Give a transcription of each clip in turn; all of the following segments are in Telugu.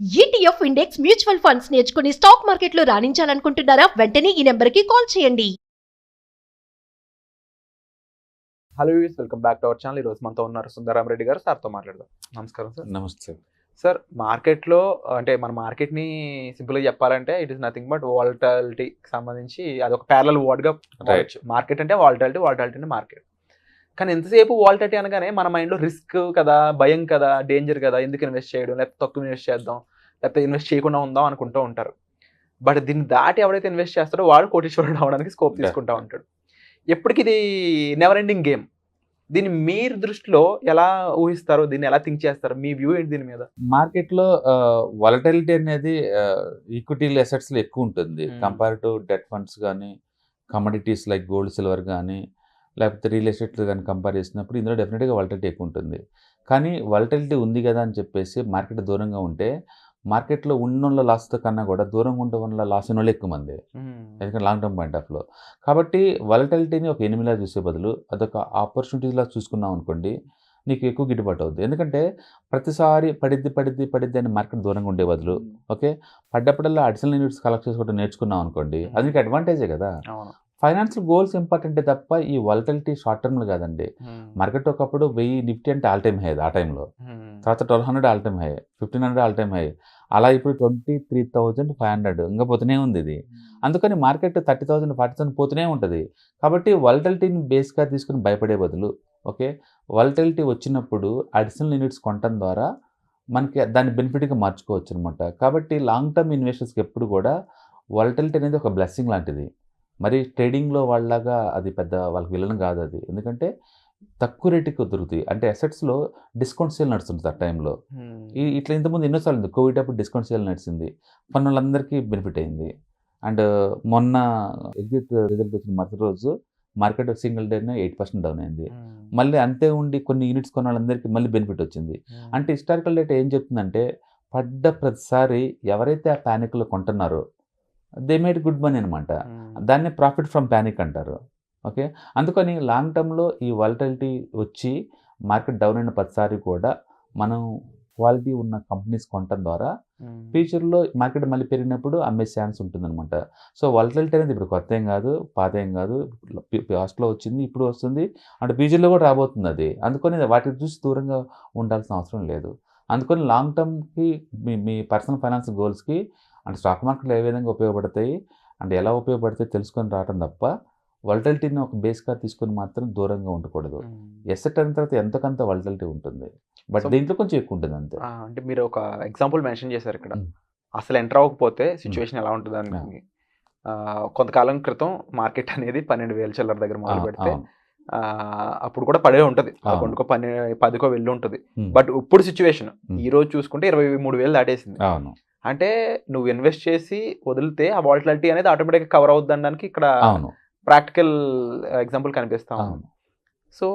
ఈటీఎఫ్ ఇండెక్స్ మ్యూచువల్ ఫండ్స్ నేర్చుకుని స్టాక్ మార్కెట్లో రాణించాలనుకుంటున్నారా? వెంటనే ఈ నెంబర్కి కాల్ చేయండి. Hello use welcome back to our channel ఈరోజు మనతో ఉన్నారు సుందరాం రెడ్డి గారు. సార్తో మాట్లాడదాం. నమస్కారం సార్. నమస్తే. సార్ మార్కెట్లో అంటే మన మార్కెట్ని సింపుల్గా చెప్పాలంటే ఇట్ ఇస్ నథింగ్ బట్ వాల్టాలిటీకి సంబంధించి అదొక ప్యారల్ వర్డ్గా మార్కెట్ అంటే వాల్టాలిటీ వాల్టాలిటీ అంటే మార్కెట్ కానీ ఎంతసేపు వాల్టాలిటీ అనగానే మన మైండ్లో రిస్క్ కదా భయం కదా డేంజర్ కదా ఎందుకు ఇన్వెస్ట్ చేయడం లేకపోతే తక్కువ ఇన్వెస్ట్ చేద్దాం లేకపోతే ఇన్వెస్ట్ చేయకుండా ఉందాం అనుకుంటూ ఉంటారు. బట్ దీన్ని దాటి ఎవరైతే ఇన్వెస్ట్ చేస్తారో వాడు కోటీశ్వరుడు అవడానికి స్కోప్ తీసుకుంటా ఉంటాడు. ఎప్పటికి ఇది నెవర్ ఎండింగ్ గేమ్ దీన్ని మీరు దృష్టిలో ఎలా ఊహిస్తారు దీన్ని ఎలా థింక్ చేస్తారు మీ వ్యూ ఏంటి దీని మీద? మార్కెట్లో వాలటిలిటీ అనేది ఈక్విటీ అసెట్స్లో ఎక్కువ ఉంటుంది. కంపేర్ టు డెట్ ఫండ్స్ కానీ కమోడిటీస్ లైక్ గోల్డ్ సిల్వర్ కానీ లేకపోతే రియల్ ఎస్టేట్ కానీ కంపేర్ చేసినప్పుడు ఇందులో డెఫినెట్గా వాలటిలిటీ ఎక్కువ ఉంటుంది కానీ వాలటిలిటీ ఉంది కదా అని చెప్పేసి మార్కెట్ దూరంగా ఉంటే మార్కెట్లో ఉన్న లాస్తో కన్నా కూడా దూరంగా ఉండడం వల్ల లాస్ అయిన వాళ్ళు ఎక్కువ మంది. ఎందుకంటే లాంగ్ టర్మ్ పాయింట్ ఆఫ్లో కాబట్టి వాలటిలిటీని ఒక ఎనిమిలా చూసే బదులు అదొక ఆపర్చునిటీలా చూసుకున్నాం అనుకోండి నీకు ఎక్కువ గిట్టుబాటు అవుతుంది ఎందుకంటే ప్రతిసారి పడిద్ది పడిద్ది పడిద్ది అని మార్కెట్ దూరంగా ఉండే బదులు ఓకే? పడ్డప్పుడల్లా అడిషనల్ యూనిట్స్ కలెక్ట్ చేసుకోవడం నేర్చుకున్నాం అనుకోండి అది నీకు అడ్వాంటేజే కదా. ఫైనాన్షియల్ గోల్స్ ఇంపార్టెంటే తప్ప ఈ వాలటిలిటీ షార్ట్ టర్మ్లో కాదండి. మార్కెట్ ఒకప్పుడు వెయ్యి నిఫ్టీ అంటే ఆల్ టైమ్ హై ఆ టైంలో. తర్వాత twelve hundred all time high fifteen hundred all time high. అలా ఇప్పుడు twenty three thousand five hundred ఇంకా పోతూనే ఉంది ఇది. అందుకని market thirty thousand forty thousand పోతూనే ఉంటుంది. కాబట్టి వల్టలిటీని బేస్గా తీసుకుని భయపడే బదులు ఓకే వల్టలిటీ వచ్చినప్పుడు అడిషనల్ యూనిట్స్ కొనటం ద్వారా మనకి దాన్ని బెనిఫిట్గా మార్చుకోవచ్చు అనమాట కాబట్టి లాంగ్ టర్మ్ ఇన్వెస్టర్స్కి ఎప్పుడు కూడా వల్టలిటీ అనేది ఒక బ్లెస్సింగ్ లాంటిది. మరి ట్రేడింగ్లో వాళ్ళలాగా అది పెద్ద వాళ్ళకి విలన్ కాదు అది. ఎందుకంటే తక్కువ రేటుకి దొరుకుతాయి అంటే అసెట్స్లో డిస్కౌంట్ సేల్ నడుస్తుంది ఆ టైంలో. ఈ ఇట్లా ఇంతకుముందు ఎన్నోసార్లు ఉంది. కోవిడ్ అప్పుడు డిస్కౌంట్ సేల్ నడిచింది. మన వాళ్ళందరికీ బెనిఫిట్ అయింది. అండ్ మొన్న ఎగ్జిట్ రిజల్ట్ వచ్చిన మరుసటి రోజు మార్కెట్ సింగిల్ డేనే ఎయిట్ పర్సెంట్ డౌన్ అయింది. మళ్ళీ అంతే ఉండి కొన్ని యూనిట్స్ కొన్న వాళ్ళందరికీ మళ్ళీ బెనిఫిట్ వచ్చింది. అంటే హిస్టారికల్ డేటా ఏం చెప్తుందంటే పడ్డ ప్రతిసారి ఎవరైతే ఆ ప్యానిక్లో కొంటున్నారో దే మేడ్ గుడ్ మనీ అనమాట దాన్ని ప్రాఫిట్ ఫ్రమ్ ప్యానిక్ అంటారు. ఓకే అందుకని లాంగ్ టర్మ్లో ఈ వాలటిలిటీ వచ్చి మార్కెట్ డౌన్ అయిన ప్రతిసారి కూడా మనం క్వాలిటీ ఉన్న కంపెనీస్ కొనటం ద్వారా ఫ్యూచర్లో మార్కెట్ మళ్ళీ పెరిగినప్పుడు అమ్మే ఛాన్స్ ఉంటుందన్నమాట. సో వాలటిలిటీ అనేది ఇప్పుడు కొత్త ఏం కాదు పాత ఏం కాదు. పాస్ట్లో వచ్చింది ఇప్పుడు వస్తుంది. అంటే ఫ్యూచర్లో కూడా రాబోతుంది అది. అందుకని వాటిని చూసి దూరంగా ఉండాల్సిన అవసరం లేదు. అందుకని లాంగ్ టర్మ్కి మీ మీ పర్సనల్ ఫైనాన్స్ గోల్స్కి అంటే స్టాక్ మార్కెట్లో ఏ విధంగా ఉపయోగపడతాయి అంటే ఎలా ఉపయోగపడతాయి తెలుసుకొని రావడం తప్ప వల్టలిటీని ఒక బేస్గా తీసుకొని మాత్రం దూరంగా ఉండకూడదు. ఎసెట్ అయిన తర్వాత ఎంతకంత వల్టలిటీ ఉంటుంది. బట్ దీంట్లో కొంచెం ఎక్కువ ఉంటుంది అంతే. అంటే మీరు ఒక ఎగ్జాంపుల్ మెన్షన్ చేశారు ఇక్కడ. అసలు ఎంటర్ అవ్వకపోతే సిచ్యువేషన్ ఎలా ఉంటుంది అని కొంతకాలం క్రితం మార్కెట్ అనేది పన్నెండు వేల చిల్లర దగ్గర మొదలు పెడితే అప్పుడు కూడా పడే ఉంటది. అవును. పదకొండుకో పన్నె పదికో వెళ్ళి ఉంటుంది. బట్ ఇప్పుడు సిచ్యువేషన్. ఈ రోజు చూసుకుంటే ఇరవై మూడు వేలు దాటేసింది. అవును. అంటే నువ్వు ఇన్వెస్ట్ చేసి వదిలితే ఆ వాలిటిలిటీ అనేది ఆటోమేటిక్గా కవర్ అవుద్ది అనడానికి ఇక్కడ అవును. ప్రాక్టికల్ ఎగ్జాంపుల్ కనిపిస్తా ఉంది. అవును. సో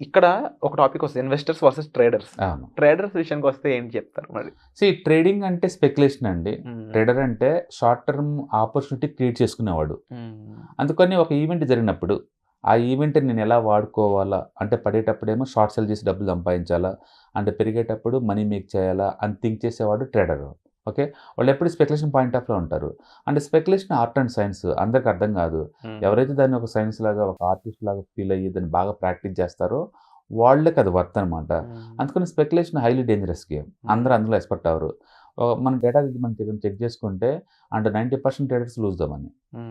ఇక్కడ ఒక టాపిక్ వస్తుంది ఇన్వెస్టర్స్ వర్సెస్ ట్రేడర్స్ అవును. ట్రేడర్స్ విషయానికి వస్తే ఏంటి చెప్తారు మరి? సో ఈ ట్రేడింగ్ అంటే స్పెక్యులేషన్ అండి. ట్రేడర్ అంటే షార్ట్ టర్మ్ ఆపర్చునిటీ క్రియేట్ చేసుకునేవాడు. అందుకని ఒక ఈవెంట్ జరిగినప్పుడు ఆ ఈవెంట్ నేను ఎలా వాడుకోవాలా? అంటే పడేటప్పుడేమో షార్ట్ సెల్ చేసి డబ్బులు సంపాదించాలా? అంటే పెరిగేటప్పుడు మనీ మేక్ చేయాలా? అని థింక్ చేసేవాడు ట్రేడర్ ఓకే? వాళ్ళు ఎప్పుడు స్పెక్యులేషన్ పాయింట్ ఆఫ్లో ఉంటారు. అంటే స్పెక్యులేషన్ ఆర్ట్ అండ్ సైన్స్ అందరికి అర్థం కాదు. ఎవరైతే దాన్ని ఒక సైన్స్ లాగా ఒక ఆర్టిస్ట్ లాగా ఫీల్ అయ్యి దాన్ని బాగా ప్రాక్టీస్ చేస్తారో వాళ్ళకి అది వర్త్ అనమాట అందుకని స్పెక్యులేషన్ హైలీ డేంజరస్ గేమ్. అందరూ అందులో ఎక్స్పర్ట్ అవ్వరు. మన డేటా మనం చెక్ చేసుకుంటే అంటే నైంటీ పర్సెంట్ ట్రేడర్స్ లూజ్ దమని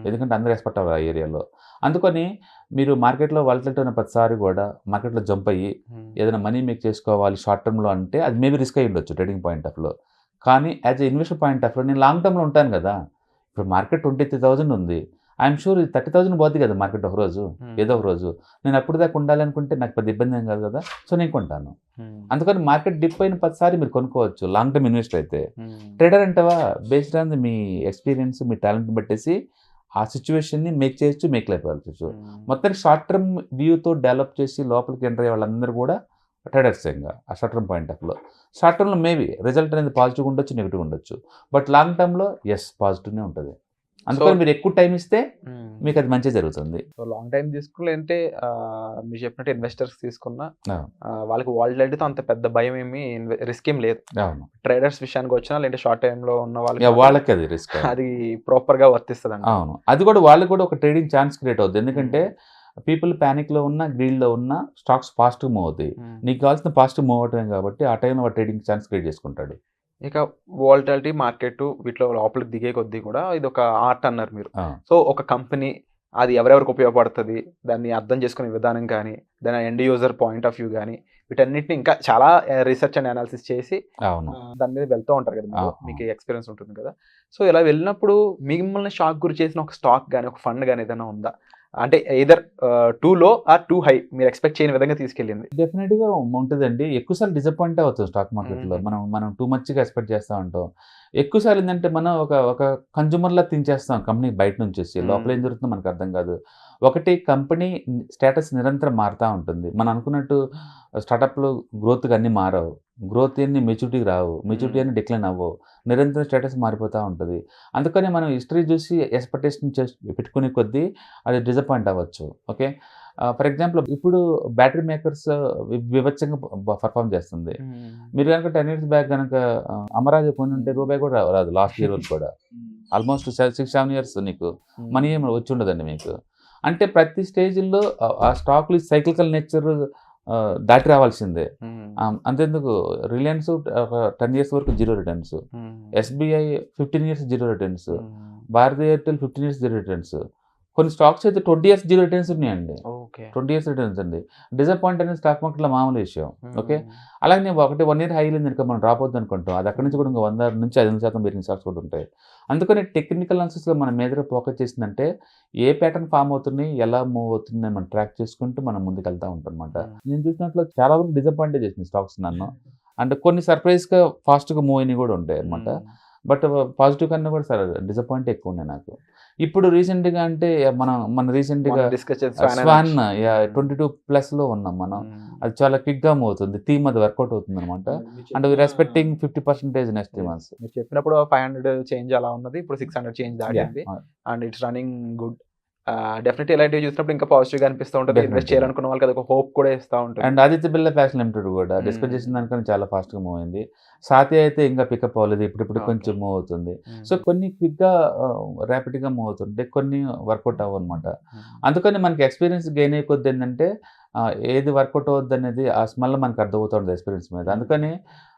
ఎందుకంటే అందరూ ఎక్స్పర్ట్ అవ్వరు ఆ ఏరియాలో. అందుకని మీరు మార్కెట్లో వాలటిలిటీ ఉన్న ప్రతిసారి కూడా మార్కెట్లో జంప్ అయ్యి ఏదైనా మనీ మేక్ చేసుకోవాలి షార్ట్ టర్మ్లో అంటే అది మేబీ రిస్క్ అయ్యి ఉండొచ్చు ట్రేడింగ్ పాయింట్ ఆఫ్లో కానీ యాజ్ ఎ ఇన్వెస్టర్ పాయింట్ ఆఫ్లో నేను లాంగ్ టర్మ్లో ఉంటాను కదా. ఇప్పుడు మార్కెట్ ట్వంటీ త్రీ థౌసండ్ ఉంది. ఐఎమ్ షూర్ ఇది థర్టీ థౌసండ్ పోద్ది కదా మార్కెట్ ఒక రోజు. ఏదో ఒక రోజు. నేను అప్పుడు దాకా ఉండాలనుకుంటే నాకు పెద్ద ఇబ్బంది ఏం కాదు కదా. సో నేను కొంటాను. అందుకని మార్కెట్ డిప్ అయిన ప్రతిసారి మీరు కొనుక్కోవచ్చు. లాంగ్ టర్మ్ ఇన్వెస్టర్ అయితే. ట్రేడర్ అంటావా? బేస్డ్ ఆన్ మీ ఎక్స్పీరియన్స్ మీ టాలెంట్ బట్టేసి ఆ సిచ్యువేషన్ని మేక్ చేయొచ్చు మేక్ లేకపోవచ్చు మొత్తం షార్ట్ టర్మ్ వ్యూతో డెవలప్ చేసి లోపలికి ఎంటర్ అయ్యే వాళ్ళందరూ కూడా ట్రేడర్స్ ఇంకా ఆ షార్ట్ టర్మ్ పాయింట్ ఆఫ్లో షార్ట్ టర్మ్లో మేబీ రిజల్ట్ అనేది పాజిటివ్ ఉండొచ్చు నెగిటివ్ ఉండొచ్చు. బట్ లాంగ్ టర్మ్లో ఎస్ పాజిటివ్నే ఉంటుంది. అందుకని మీరు ఎక్కువ టైం ఇస్తే మీకు అది మంచి జరుగుతుంది. సో లాంగ్ టైం తీసుకుంటే మీరు చెప్పినట్టు ఇన్వెస్టర్స్ తీసుకున్న. వాళ్ళకి వాలటిలిటీతో అంత పెద్ద భయం ఏమి రిస్క్ ఏం లేదు. ట్రేడర్స్ విషయానికి వచ్చినా లేదంటే షార్ట్ టైం లో ఉన్న వాళ్ళకి వాళ్ళకి అది రిస్క్ అది ప్రాపర్గా వర్తిస్తుంది అవును. అది కూడా వాళ్ళకి కూడా ఒక ట్రేడింగ్ ఛాన్స్ క్రియేట్ అవుతుంది ఎందుకంటే పీపుల్ ప్యానిక్లో ఉన్న గ్రీడ్లో ఉన్న స్టాక్స్ ఫాస్ట్ మూవ్ అవుతాయి. నీకు కావాల్సిన ఫాస్ట్ మూవ్ అవటమే కాబట్టి ఆ టైంలో ట్రేడింగ్ ఛాన్స్ క్రియేట్ చేసుకుంటాడు. ఇక వాలటాలిటీ మార్కెట్ వీటిలో లోపలికి దిగే కొద్దీ కూడా ఇది ఒక ఆర్ట్ అన్నారు మీరు. సో ఒక కంపెనీ అది ఎవరెవరికి ఉపయోగపడుతుంది దాన్ని అర్థం చేసుకునే విధానం కానీ దాని end user point of view కానీ వీటన్నిటిని ఇంకా చాలా రీసెర్చ్ అండ్ అనాలిసిస్ చేసి అవును. దాని మీద వెళ్తూ ఉంటారు కదా. మీకు ఎక్స్పీరియన్స్ ఉంటుంది కదా. సో ఇలా వెళ్ళినప్పుడు మిమ్మల్ని షాక్ గురి చేసిన ఒక స్టాక్ కానీ ఒక ఫండ్ కానీ ఏదైనా ఉందా? అంటే either too low or too high మీరు ఎక్స్పెక్ట్ చేయని విధంగా తీసుకెళ్ళింది. డెఫినెట్గా ఉంటుందండి. ఎక్కువసార్లు డిసప్పాయింట్ అవుతుంది స్టాక్ మార్కెట్లో. మనం మనం టూ మచ్గా ఎక్స్పెక్ట్ చేస్తా ఉంటాం. ఎక్కువసార్లు ఏంటంటే మనం ఒక ఒక కన్జ్యూమర్ లా తించేస్తాం కంపెనీ బయట నుంచి వచ్చి. లోపల ఏం జరుగుతుందో మనకు అర్థం కాదు. ఒకటి కంపెనీ స్టేటస్ నిరంతరం మారుతూ ఉంటుంది. మనం అనుకున్నట్టు స్టార్టప్లు గ్రోత్ అన్ని మారవు. గ్రోత్ అన్ని మెచ్యూరిటీకి రావు. మెచ్యూరిటీ అన్ని డిక్లైన్ అవ్వవు. నిరంతరం స్టేటస్ మారిపోతూ ఉంటుంది. అందుకని మనం హిస్టరీ చూసి ఎక్స్పెక్టేషన్ చేసి పెట్టుకునే కొద్దీ అది డిసప్పాయింట్ అవ్వచ్చు. ఓకే ఫర్ ఎగ్జాంపుల్ ఇప్పుడు బ్యాటరీ మేకర్స్ వివచ్చంగా పర్ఫామ్ చేస్తుంది. మీరు కనుక టెన్ ఇయర్స్ బ్యాక్ కనుక అమరాజు కొని ఉంటే రూపాయి కూడా రాదు. లాస్ట్ ఇయర్ వరకు కూడా. ఆల్మోస్ట్ సిక్స్ సెవెన్ ఇయర్స్ నీకు మనీ ఏమి వచ్చి ఉండదండి మీకు. అంటే ప్రతి స్టేజ్లో ఆ స్టాక్లు సైక్లికల్ నేచర్ దాటి రావాల్సిందే. అంతెందుకు? రిలయన్స్ టెన్ ఇయర్స్ వరకు zero returns. SBI fifteen years zero returns. Bharti Airtel fifteen years zero returns. కొన్ని స్టాక్స్ అయితే ట్వంటీ ఇయర్స్ జీరో రిటర్న్స్ ఉన్నాయండి. ట్వంటీ ఇయర్స్ రిటర్న్స్ అండి. డిసప్పాయింట్ అనేది స్టాక్ మార్కెట్లో మామూలు విషయం ఓకే? అలాగే ఒకటి వన్ ఇయర్ హై కనుక మనం డ్రాప్ అవుతుంది అనుకుంటాం అది అక్కడి నుంచి కూడా ఇంకా వంద నుంచి ఐదు శాతం పెరిగిన స్టాక్స్ కూడా ఉంటాయి. అందుకని టెక్నికల్ అనాలిసిస్లో మనం మేజర్ ఫోకస్ చేసిందంటే ఏ ప్యాటర్న్ ఫామ్ అవుతుంది ఎలా మూవ్ అవుతుంది అని మనం ట్రాక్ చేసుకుంటూ మనం ముందుకు వెళ్తూ ఉంటాం అనమాట నేను చూసినట్లు చాలా వరకు డిసప్పాయింట్ చేసింది స్టాక్స్ నన్ను. అండ్ కొన్ని సర్ప్రైజ్గా ఫాస్ట్గా మూవ్ అయినవి కూడా ఉంటాయి అనమాట బట్ పాజిటివ్ కన్నా కూడా సార్ డిసప్పాయింట్ ఎక్కువ ఉన్నాయి నాకు. ఇప్పుడు రీసెంట్గా అంటే మనం మన రీసెంట్గా స్వాన్ ట్వంటీ టూ ప్లస్లో ఉన్నాం మనం. అది చాలా క్విక్గా మూవ్ అవుతుంది. థీమ్ అది వర్కౌట్ అవుతుంది అనమాట and respecting fifty percentage next three months మీరు చెప్పినప్పుడు ఫైవ్ హండ్రెడ్ చేంజ్ అలా ఉన్నది. ఇప్పుడు సిక్స్ హండ్రెడ్ చేంజ్ దాటింది. And it's running good definitely ఇలాంటివి చూసినప్పుడు ఇంకా పాజిటివ్గా అనిపిస్తూ ఉంటుంది. ఇన్వెస్ట్ చేయాలనుకున్న వాళ్ళకి అది ఒక హోప్ కూడా ఇస్తూ ఉంటుంది. And Aditya Birla fashion limited కూడా Hmm. డిస్కస్ చేసిన దానికన్నా చాలా ఫాస్ట్గా మూవ్ అయింది. సాతి అయితే ఇంకా పికప్ అవ్వలేదు. ఇప్పుడు ఇప్పుడు. కొంచెం మూవ్ అవుతుంది. సో కొన్ని క్విక్గా ర్యాపిడ్గా మూవ్ అవుతుంటే కొన్ని వర్కౌట్ అవ్వవు అనమాట. అందుకని మనకి ఎక్స్పీరియన్స్ గెయిన్ అయిపోద్ది ఏంటంటే ఏది వర్కౌట్ అవుద్ది అనేది ఆ స్మెల్ మనకు అర్థమవుతుంది ఎక్స్పీరియన్స్ మీద. అందుకని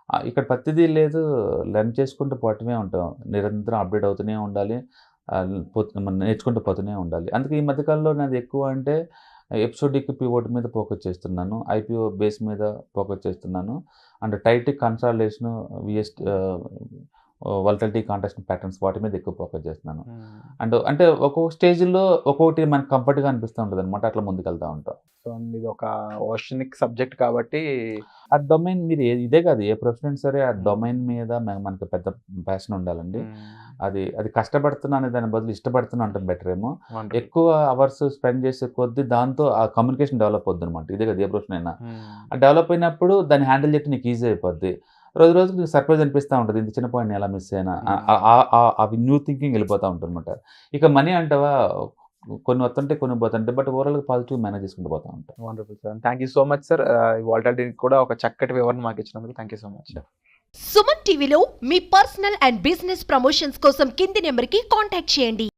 ఆ, ఇక్కడ ప్రతిదీ లేదు. లెర్న్ చేసుకుంటూ పోవటమే ఉంటాం. నిరంతరం అప్డేట్ అవుతూనే ఉండాలి. మనం నేర్చుకుంటూ పోతూనే ఉండాలి. అందుకే ఈ మధ్యకాలంలో నాది ఎక్కువ అంటే ఎపిసోడిక్ పివోట్ మీద ఫోకస్ చేస్తున్నాను. ఐపీఓ బేస్ మీద ఫోకస్ చేస్తున్నాను. And tight consolidation VS volatility contraction patterns వాటి మీద ఎక్కువ ఫోకస్ చేస్తున్నాను Mm. అండ్ అంటే ఒక్కొక్క స్టేజ్లో ఒక్కొక్కటి మనకు కంఫర్ట్గా అనిపిస్తూ ఉంటుంది అనమాట అట్లా ముందుకు వెళ్తూ ఉంటాం సో ఇది ఒక ఓషనిక్ సబ్జెక్ట్ కాబట్టి ఆ డొమైన్ మీరు ఇదే కాదు ఏ ప్రొఫెషన్ సరే ఆ Hmm. డొమైన్ మీద మన- మనకి పెద్ద ప్యాషన్ ఉండాలండి Mm. అది అది కష్టపడుతున్నా అనే దాని బదులు ఇష్టపడుతున్నా అంటే బెటర్ ఏమో. ఎక్కువ అవర్స్ స్పెండ్ చేసే కొద్దీ దాంతో ఆ కమ్యూనికేషన్ డెవలప్ అవుద్ది అనమాట ఇదే కదా ఏ ప్రొఫెషన్ అయినా డెవలప్ అయినప్పుడు దాన్ని హ్యాండిల్ చేయడం నీకు ఈజీ అయిపోద్ది రోజు రోజుకి నీకు సర్ప్రైజ్ అనిపిస్తూ ఉంటుంది. ఇంత చిన్న పాయింట్ ఎలా మిస్ అయినా? ఆ- ఆ- ఆ- ఆ- అవి న్యూ థింకింగ్ వెళ్ళిపోతూ ఉంటుంది అనమాట ఇక మనీ అంటావా? కొన్ని వస్తుంటే కొన్ని పోతుంటే బట్ ఓవరాల్గా పాజిటివ్ మేనేజ్ చేసుకుంటూ పోతూ ఉంటాం. Wonderful sir. Thank you so much sir. Volatility కూడా ఒక చక్కటి వివరణ మాకు ఇచ్చినందుకు thank you so much. Suman టీవీలో మీ పర్సనల్ అండ్ బిజినెస్ ప్రమోషన్స్ కోసం కింది నెంబర్కి కాంటాక్ట్ చేయండి.